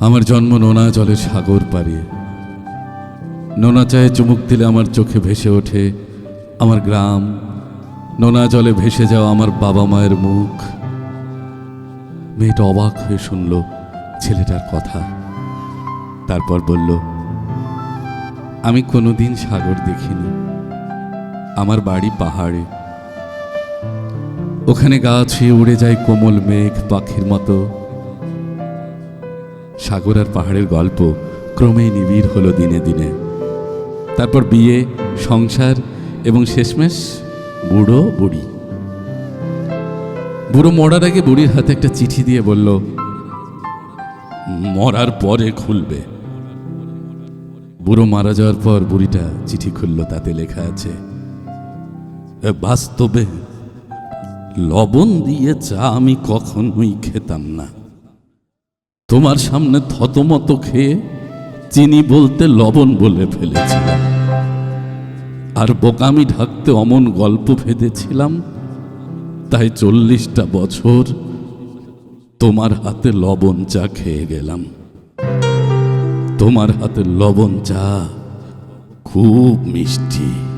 আমার জন্ম নোনা জলের সাগর পাড়িয়ে। নোনা চায়ে চুমুক দিলে আমার চোখে ভেসে ওঠে আমার গ্রাম। নোনা জলে ভেসে যাওয়া আমার বাবা মায়ের মুখ। মেয়েটা অবাক হয়ে শুনল ছেলেটার কথা। তারপর বলল, আমি কোনোদিন সাগর দেখিনি। আমার বাড়ি পাহাড়ে। ওখানে গা ছুঁয়ে উড়ে যায় কোমল মেঘ পাখির মতো। সাগর আর পাহাড়ের গল্প ক্রমেই নিবিড় হলো দিনে দিনে। তারপর বিয়ে, সংসার এবং শেষমেশ বুড়ো বুড়ি। বুড়ো মরার আগে বুড়ির হাতে একটা চিঠি দিয়ে বলল, মরার পরে খুলবে। বুড়ো মারা যাওয়ার পর বুড়িটা চিঠি খুলল, তাতে লেখা আছে বাস্তবে লবণ দিয়ে চা আমি কখনোই খেতাম না। তোমার সামনে থতমত খেয়ে চিনি বলতে লবণ বলে ফেলেছিলাম আর বোকামি ঢাকতে অমন গল্প ভেদেছিলাম, তাই চল্লিশটা বছর তোমার হাতে লবণ চা খেয়ে গেলাম। তোমার হাতে লবণ চা খুব মিষ্টি।